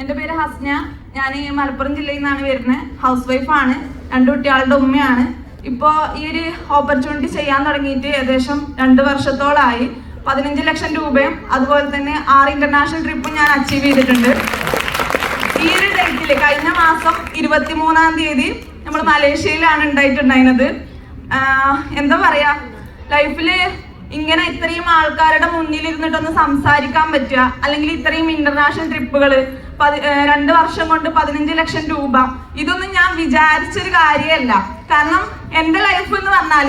എന്റെ പേര് ഹസ്ന. ഞാൻ ഈ മലപ്പുറം ജില്ലയിൽ നിന്നാണ് വരുന്നത്. ഹൗസ് വൈഫാണ് രണ്ട് കുട്ടികളുടെ ഉമ്മയാണ്. ഇപ്പോൾ ഈ ഒരു ഓപ്പർച്യൂണിറ്റി ചെയ്യാൻ തുടങ്ങിയിട്ട് ഏകദേശം രണ്ട് വർഷത്തോളമായി പതിനഞ്ച് ലക്ഷം രൂപയും അതുപോലെ തന്നെ ആറ് ഇന്റർനാഷണൽ ട്രിപ്പും ഞാൻ അച്ചീവ് ചെയ്തിട്ടുണ്ട്. ഈ ഒരു ഡേറ്റിൽ കഴിഞ്ഞ മാസം ഇരുപത്തി മൂന്നാം തീയതി നമ്മൾ മലേഷ്യയിലാണ് ഉണ്ടായിട്ടുണ്ടായിരുന്നത്. എന്താ പറയാ? ലൈഫിൽ ഇങ്ങനെ ഇത്രയും ആൾക്കാരുടെ മുന്നിൽ ഇരുന്നിട്ടൊന്ന് സംസാരിക്കാൻ പറ്റുക. അല്ലെങ്കിൽ ഇത്രയും ഇന്റർനാഷണൽ ട്രിപ്പുകൾ രണ്ട് വർഷം കൊണ്ട് പതിനഞ്ച് ലക്ഷം രൂപ. ഇതൊന്നും ഞാൻ വിചാരിച്ചൊരു കാര്യമല്ല. കാരണം എന്റെ ലൈഫ് എന്ന് പറഞ്ഞാൽ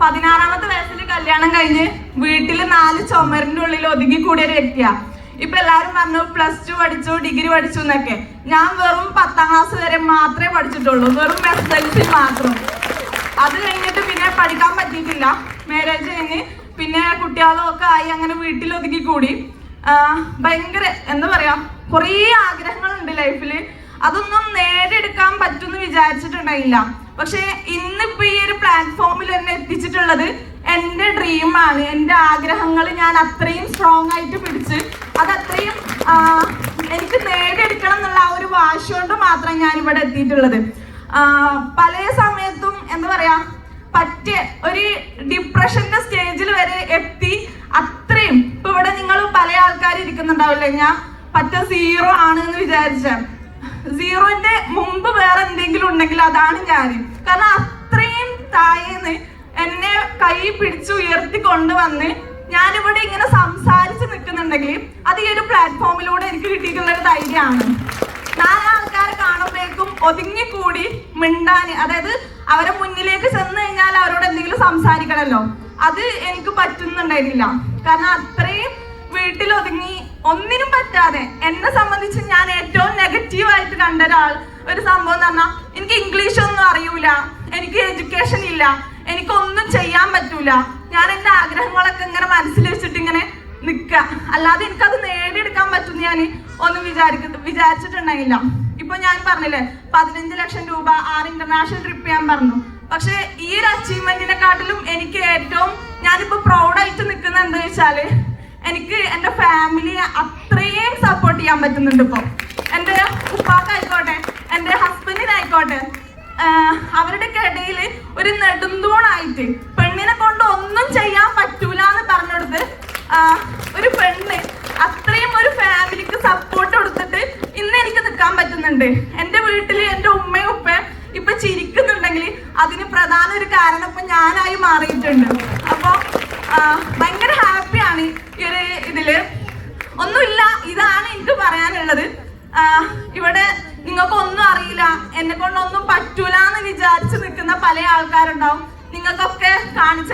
പതിനാറാമത്തെ വയസ്സിൽ കല്യാണം കഴിഞ്ഞ് വീട്ടിൽ നാല് ചുമരിന്റെ ഉള്ളിൽ ഒതുങ്ങി കൂടിയ ഒരു വ്യക്തിയാ. ഇപ്പൊ എല്ലാരും പറഞ്ഞു പ്ലസ് ടു പഠിച്ചു ഡിഗ്രി പഠിച്ചു എന്നൊക്കെ. ഞാൻ വെറും പത്താം ക്ലാസ് വരെ മാത്രമേ പഠിച്ചിട്ടുള്ളൂ. വെറും എസ് എൽ സി മാത്രം. അത് കഴിഞ്ഞിട്ട് പിന്നെ പഠിക്കാൻ പറ്റിയിട്ടില്ല. മാരേജ് കഴിഞ്ഞ് പിന്നെ കുട്ടികളും ഒക്കെ ആയി അങ്ങനെ വീട്ടിൽ ഒതുങ്ങി കൂടി ഭയങ്കര എന്താ പറയാ കുറേ ആഗ്രഹങ്ങളുണ്ട് ലൈഫിൽ അതൊന്നും നേടിയെടുക്കാൻ പറ്റുമെന്ന് വിചാരിച്ചിട്ടുണ്ടായില്ല. പക്ഷെ ഇന്നിപ്പോ ഈ ഒരു പ്ലാറ്റ്ഫോമിൽ എന്നെ എത്തിച്ചിട്ടുള്ളത് എന്റെ ഡ്രീമാണ് എന്റെ ആഗ്രഹങ്ങൾ ഞാൻ അത്രയും സ്ട്രോങ് ആയിട്ട് പിടിച്ച് അത് അത്രയും എനിക്ക് നേടിയെടുക്കണം എന്നുള്ള ആ ഒരു വാശി കൊണ്ട് മാത്രം ഞാൻ ഇവിടെ എത്തിയിട്ടുള്ളത് പല സമയത്തും എന്താ പറയാ പറ്റിയ ഒരു ഡിപ്രഷന്റെ സ്റ്റേജിൽ വരെ എത്തി. അത്രയും ഇപ്പൊ ഇവിടെ നിങ്ങൾ പല ആൾക്കാർ ഇരിക്കുന്നുണ്ടാവില്ലേ? ഞാൻ പറ്റ സീറോ ആണ് എന്ന് വിചാരിച്ച. സീറോന്റെ മുമ്പ് വേറെ എന്തെങ്കിലും ഉണ്ടെങ്കിൽ അതാണ് ഞാൻ കാരണം അത്രയും താഴേന്ന് എന്നെ കൈ പിടിച്ച് ഉയർത്തി കൊണ്ടുവന്ന് ഞാനിവിടെ ഇങ്ങനെ സംസാരിച്ച് നിൽക്കുന്നുണ്ടെങ്കിൽ അത് ഈ ഒരു പ്ലാറ്റ്ഫോമിലൂടെ എനിക്ക് കിട്ടിയിട്ടുള്ള ഒരു ധൈര്യമാണ്. നാലാൾക്കാരെ കാണുമ്പോഴേക്കും ഒതുങ്ങിക്കൂടി മിണ്ടാൻ അതായത് അവരെ മുന്നിലേക്ക് ചെന്ന് കഴിഞ്ഞാൽ അവരോട് എന്തെങ്കിലും സംസാരിക്കണമല്ലോ അത് എനിക്ക് പറ്റുന്നുണ്ടായിരുന്നില്ല. കാരണം അത്രയും വീട്ടിൽ ഒതുങ്ങി ഒന്നിനും പറ്റാതെ എന്നെ സംബന്ധിച്ച് ഞാൻ ഏറ്റവും നെഗറ്റീവ് ആയിട്ട് കണ്ട ഒരാൾ ഒരു സംഭവം എന്ന് പറഞ്ഞാൽ എനിക്ക് ഇംഗ്ലീഷ് ഒന്നും അറിയൂല എനിക്ക് എഡ്യൂക്കേഷൻ ഇല്ല എനിക്കൊന്നും ചെയ്യാൻ പറ്റൂല. ഞാൻ എന്റെ ആഗ്രഹങ്ങളൊക്കെ ഇങ്ങനെ മനസ്സിൽ വെച്ചിട്ട് ഇങ്ങനെ നിൽക്കുക അല്ലാതെ എനിക്കത് നേടിയെടുക്കാൻ പറ്റും ഞാൻ ഒന്നും വിചാരിക്ക വിചാരിച്ചിട്ടുണ്ടായില്ല ഇപ്പൊ ഞാൻ പറഞ്ഞില്ലേ പതിനഞ്ച് ലക്ഷം രൂപ ആർ ഇന്റർനാഷണൽ ട്രിപ്പ് ഞാൻ പറഞ്ഞു. പക്ഷെ ഈ ഒരു അച്ചീവ്മെന്റിനെക്കാട്ടിലും എനിക്ക് ഏറ്റവും ഞാനിപ്പോ പ്രൗഡായിട്ട് നിൽക്കുന്ന എന്താ വെച്ചാൽ എനിക്ക് എന്റെ ഫാമിലിയെ അത്രയും സപ്പോർട്ട് ചെയ്യാൻ പറ്റുന്നുണ്ട് ഇപ്പോൾ എന്റെ ഉപ്പാക്കായിക്കോട്ടെ എന്റെ ഹസ്ബൻഡിനായിക്കോട്ടെ അവരുടെ ഇടയിൽ ഒരു നെടുന്തൂണായിട്ട് പെണ്ണിനെ കൊണ്ട് ഒന്നും ചെയ്യാൻ പറ്റൂല എന്ന് പറഞ്ഞെടുത്ത് ആഹ് ഒരു പെണ്ണ് അത്രയും ഒരു ഫാമിലിക്ക് സപ്പോർട്ട് കൊടുത്തിട്ട് ഇന്ന് എനിക്ക് നിൽക്കാൻ എന്റെ എന്റെ വീട്ടിൽ എന്റെ ഉമ്മയും ഉപ്പയും ഇപ്പൊ ചിരിക്കുന്നുണ്ടെങ്കിൽ അതിന് പ്രധാന ഒരു കാരണം ഇപ്പൊ ഞാനായി മാറിയിട്ടുണ്ട്. അപ്പോൾ ഭയങ്കര ഹാപ്പിയാണ് ഈ ഒരു ഇതിൽ. ഒന്നുമില്ല ഇതാണ് എനിക്ക് പറയാനുള്ളത്. ഇവിടെ നിങ്ങൾക്ക് ഒന്നും അറിയില്ല എന്നെ കൊണ്ടൊന്നും പറ്റൂല എന്ന് വിചാരിച്ച് നിൽക്കുന്ന പല ആൾക്കാരുണ്ടാവും. നിങ്ങൾക്കൊക്കെ കാണിച്ച